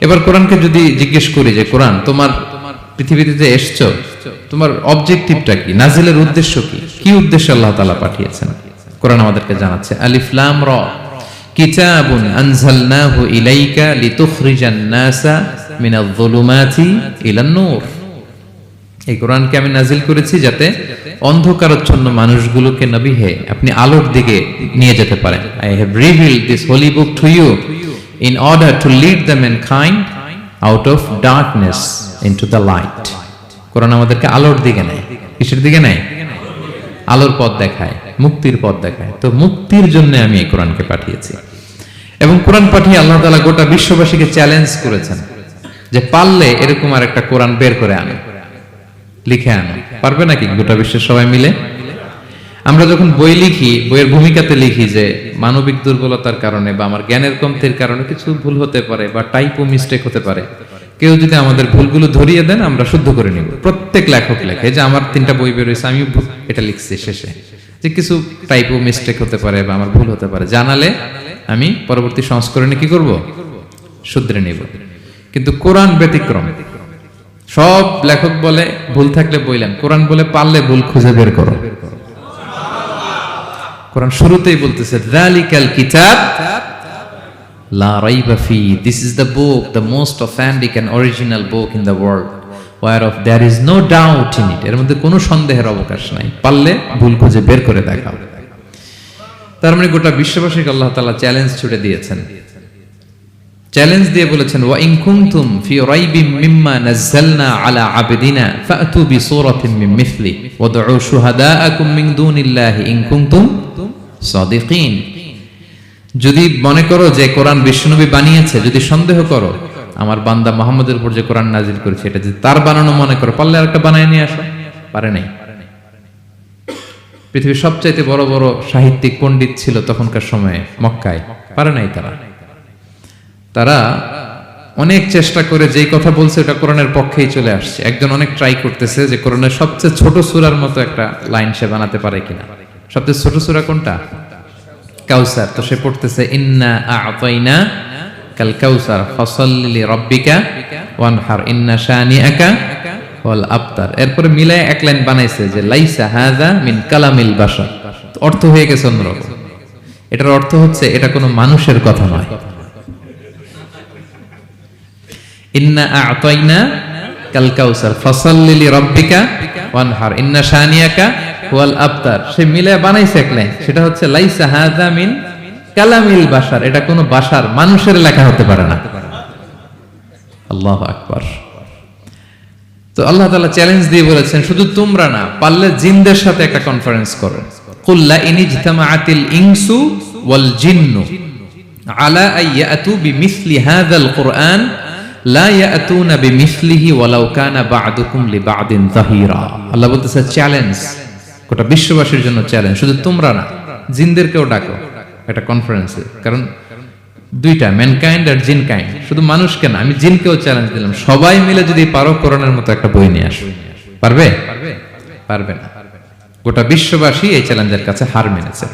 এবার কোরআনকে যদি জিজ্ঞেস করি যে, কোরআন, তোমার পৃথিবীতে যে এসছো, তোমার অবজেক্টিভটা কি? নাজিলের উদ্দেশ্য কি? কি উদ্দেশ্যে আল্লাহ তাআলা পাঠিয়েছেন? কোরআন আমাদেরকে জানাচ্ছে, আলিফ লাম র এই কোরআনকে আমি নাজিল করেছি যাতে অন্ধকারাচ্ছন্ন মানুষগুলোকে আপনি আলোর দিকে নিয়ে যেতে পারেন। I have revealed this holy book to you order to lead the mankind out of darkness into the light Quran আমাদেরকে আলোর দিকে নেয়। কিসের দিকে নেয়? আলোর পথ দেখায়, মুক্তির পথ দেখায়। তো মুক্তির জন্য আমি এই কোরআনকে পাঠিয়েছি। এবং কোরআন পাঠিয়ে আল্লাহ তাআলা গোটা বিশ্ববাসীকে চ্যালেঞ্জ করেছেন যে পারলে এরকম আর একটা কোরআন বের করে আনে। লিখে আনো। পারবে নাকি? গোটা বিশ্বের সবাই মিলে? আমরা যখন বই লিখি, বইয়ের ভূমিকাতে লিখি যে মানবিক দুর্বলতার কারণে বা আমার জ্ঞানের কমতির কারণে কিছু ভুল হতে পারে বা টাইপো মিস্টেক হতে পারে, কেউ যদি আমাদের ভুলগুলো ধরিয়ে দেন, আমরা শুদ্ধ করে নিব। প্রত্যেক লেখক লেখে যে আমার তিনটা বই বেরোয়েছে, আমি এটা লিখছি শেষে। যে কিছু টাইপো মিস্টেক হতে পারে বা আমার ভুল হতে পারে, জানালে আমি পরবর্তী সংস্করণে কি করব? শুধরে নিব। কিন্তু কোরআন ব্যতিক্রম। সব লেখক বলে ভুল থাকলে বইলেন, কোরআন বলে পারলে ভুল খুঁজে বের করো। কোরআন শুরুতেই বলতেছে যালিকাল কিতাব, লা রাইবা ফি this is the book the most authentic and original book in the world war of there is no doubt in it এর মধ্যে কোনো সন্দেহের অবকাশ নাই, পারলে ভুল খুঁজে বের করে দেখাও। তার মানে গোটা বিশ্ববাসীকে আল্লাহ তাআলা চ্যালেঞ্জ ছুড়ে দিয়েছেন। চ্যালেঞ্জ দিয়ে বলেছেন, ওয়া ইন কুনতুম ফি রাইবিম মিম্মা নাযালনা আলা আবদিনা ফাতু বিসূরাতিন মিন মিথলি ওয়াদউ শুহাদাআকুম মিন দুনিল্লাহি ইন কুনতুম সাদিকিন। যদি মনে করো যে কোরআন বিশ্বনবী বানিয়েছে, যদি সন্দেহ করো, আমার বান্দা মোহাম্মদের উপর যে কোরআন নাজিল করেছে, এটা যদি তার বানানো মনে করো, পারলে আরেকটা বানায় নিয়ে আসো। পারে নাই। পৃথিবীর সবচাইতে বড় বড় সাহিত্যিক পণ্ডিত ছিল তখনকার সময়ে মক্কায়। পারে নাই তারা। তারা অনেক চেষ্টা করে যেই কথা বলছে, ওটা কোরআনের পক্ষেই চলে আসছে। একজন অনেক ট্রাই করতেছে যে কোরআনের সবচেয়ে ছোট সূরার মতো একটা লাইন সে বানাতে পারে কিনা। সবচেয়ে ছোট সূরা কোনটা? কাউসার। তো সে পড়তেছে, ইন্না আ'তাইনা কাল কাউসার, ফসল্লি রব্বিকা ওয়ানহার, ইন্না শানিআকা ওয়াল আবতার। এরপরে মিলায় এক লাইন বানাইছে যে, লাইসা হাযা মিন কালামিল বাশার। অর্থ হয়ে গেছে অন্যরকম। এটার অর্থ হচ্ছে, এটা কোনো মানুষের কথা নয়। ইন্না আ'তাইনা কাল কাউসার, ফসল্লি লিরাব্বিকা ওয়ানহার, ইন্না শানিয়াকা ওয়াল আবতার, সে মিলে বানাইছে এক লাইন। সেটা হচ্ছে, লাইসা মিন কালামিল বাশার। এটা কোনো বাশার, মানুষের লেখা হতে পারে না। আল্লাহু আকবার। তো আল্লাহ চ্যালেঞ্জ দিয়ে বলেছেন, শুধু তোমরা না, পারলে জিনদের সাথে একটা কনফারেন্স করো। কুল্লা ওয়াল জিন্নু আলা আইয়াতু বিমিসলি হাযাল কুরআন লা ইয়াতুনা বিমিসলিহি ওয়ালাউ কানা বা'দুকুম লিবা'দিন যাহিরা আল্লাহ বলতেছে চ্যালেঞ্জ গোটা বিশ্ববাসীর জন্য চ্যালেঞ্জ শুধু তোমরা না, জিনদেরকেও ডাকো একটা কনফারেন্সে কারণ দুইটা ম্যানকাইন্ড আর জিন কাইন্ড শুধু মানুষকে না, আমি জিনকেও চ্যালেঞ্জ দিলাম। সবাই মিলে যদি পারো করোনার মতো একটা বই নিয়ে আসো। পারবে? পারবে না। গোটা বিশ্ববাসী এই চ্যালেঞ্জের কাছে হার মেনেছে।